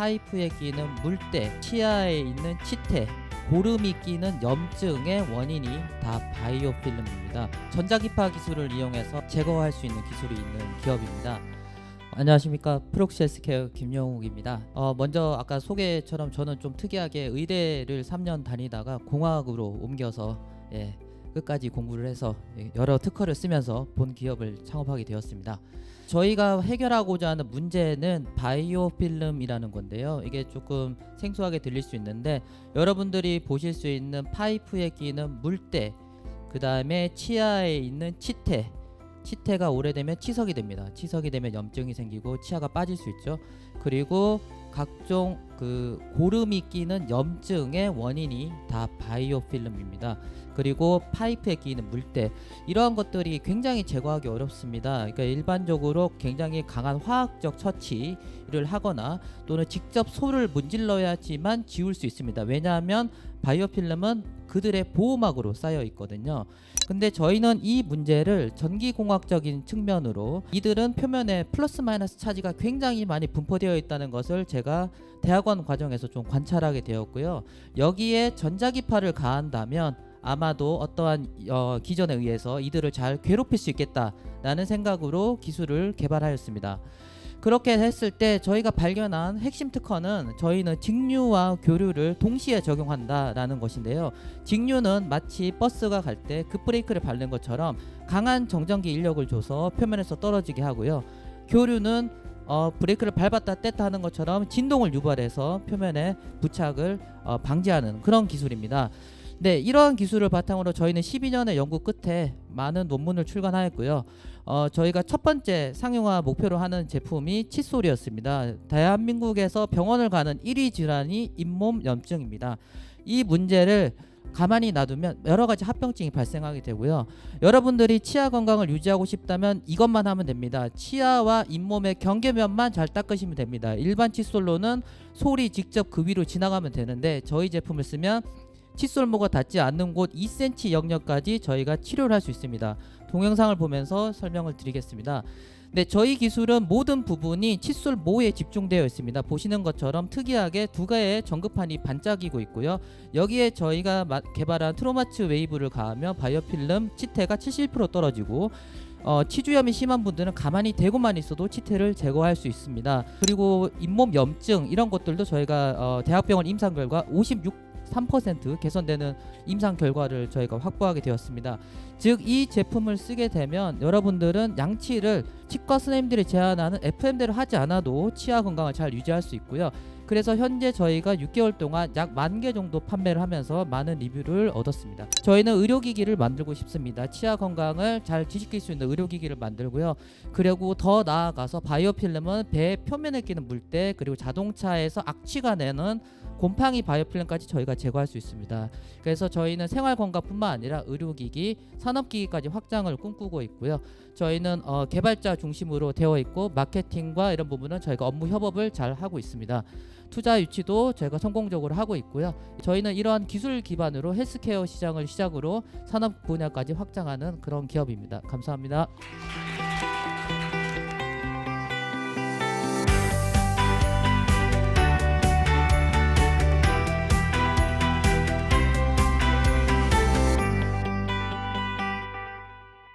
파이프에 끼는 물때, 치아에 있는 치태, 고름이 끼는 염증의 원인이 다 바이오 필름입니다. 전자기파 기술을 이용해서 제거할 수 있는 기술이 있는 기업입니다. 안녕하십니까 프록시 헬스케어 김영욱입니다. 어, 먼저 아까 소개처럼 저는 좀 특이하게 의대를 3년 다니다가 공학으로 옮겨서 예, 끝까지 공부를 해서 예, 여러 특허를 쓰면서 본 기업을 창업하게 되었습니다. 저희가 해결하고자 하는 문제는 바이오 필름이라는 건데요. 이게 조금 생소하게 들릴 수 있는데 여러분들이 보실 수 있는 파이프에 끼는 물때, 그 다음에 치아에 있는 치태, 치태가 오래되면 치석이 됩니다. 치석이 되면 염증이 생기고 치아가 빠질 수 있죠. 그리고 각종 그 고름이 끼는 염증의 원인이 다 바이오 필름입니다. 그리고 파이프에 끼는 물때 이러한 것들이 굉장히 제거하기 어렵습니다. 그러니까 일반적으로 굉장히 강한 화학적 처치를 하거나 또는 직접 소를 문질러야지만 지울 수 있습니다. 왜냐하면 바이오 필름은 그들의 보호막으로 쌓여 있거든요. 근데 저희는 이 문제를 전기공학적인 측면으로 이들은 표면에 플러스 마이너스 차지가 굉장히 많이 분포되어 있다는 것을 제가 대학원 과정에서 좀 관찰하게 되었고요. 여기에 전자기파를 가한다면 아마도 어떠한 어, 기전에 의해서 이들을 잘 괴롭힐 수 있겠다라는 생각으로 기술을 개발하였습니다. 그렇게 했을 때 저희가 발견한 핵심 특허는 저희는 직류와 교류를 동시에 적용한다라는 것인데요. 직류는 마치 버스가 갈 때 급브레이크를 밟는 것처럼 강한 정전기 인력을 줘서 표면에서 떨어지게 하고요. 교류는 어, 브레이크를 밟았다 뗐다 하는 것처럼 진동을 유발해서 표면에 부착을 어, 방지하는 그런 기술입니다. 네, 이러한 기술을 바탕으로 저희는 12년의 연구 끝에 많은 논문을 출간하였고요. 어, 저희가 첫 번째 상용화 목표로 하는 제품이 칫솔이었습니다. 대한민국에서 병원을 가는 1위 질환이 잇몸 염증입니다. 이 문제를 가만히 놔두면 여러 가지 합병증이 발생하게 되고요. 여러분들이 치아 건강을 유지하고 싶다면 이것만 하면 됩니다. 치아와 잇몸의 경계면만 잘 닦으시면 됩니다. 일반 칫솔로는 솔이 직접 그 위로 지나가면 되는데 저희 제품을 쓰면 칫솔모가 닿지 않는 곳 2cm 영역까지 저희가 치료를 할 수 있습니다. 동영상을 보면서 설명을 드리겠습니다. 네, 저희 기술은 모든 부분이 칫솔 모에 집중되어 있습니다. 보시는 것처럼 특이하게 두 개의 전급판이 반짝이고 있고요. 여기에 저희가 마- 개발한 트로마츠 웨이브를 가하면 바이오필름 치태가 70% 떨어지고 어, 치주염이 심한 분들은 가만히 대고만 있어도 치태를 제거할 수 있습니다. 그리고 잇몸 염증 이런 것들도 저희가 어, 대학병원 임상 결과 56 3% 개선되는 임상 결과를 저희가 확보하게 되었습니다. 즉 이 제품을 쓰게 되면 여러분들은 양치를 치과 선생님들이 제안하는 FM대로 하지 않아도 치아 건강을 잘 유지할 수 있고요. 그래서 현재 저희가 6개월 동안 약 만 개 정도 판매를 하면서 많은 리뷰를 얻었습니다. 저희는 의료기기를 만들고 싶습니다. 치아 건강을 잘 뒤집힐 수 있는 의료기기를 만들고요. 그리고 더 나아가서 바이오 필름은 배 표면에 끼는 물때 그리고 자동차에서 악취가 내는 곰팡이 바이오필름까지 저희가 제거할 수 있습니다. 그래서 저희는 생활 건강뿐만 아니라 의료기기, 산업기기까지 확장을 꿈꾸고 있고요. 저희는 어, 개발자 중심으로 되어 있고 마케팅과 이런 부분은 저희가 업무 협업을 잘 하고 있습니다. 투자 유치도 저희가 성공적으로 하고 있고요. 저희는 이러한 기술 기반으로 헬스케어 시장을 시작으로 산업 분야까지 확장하는 그런 기업입니다. 감사합니다.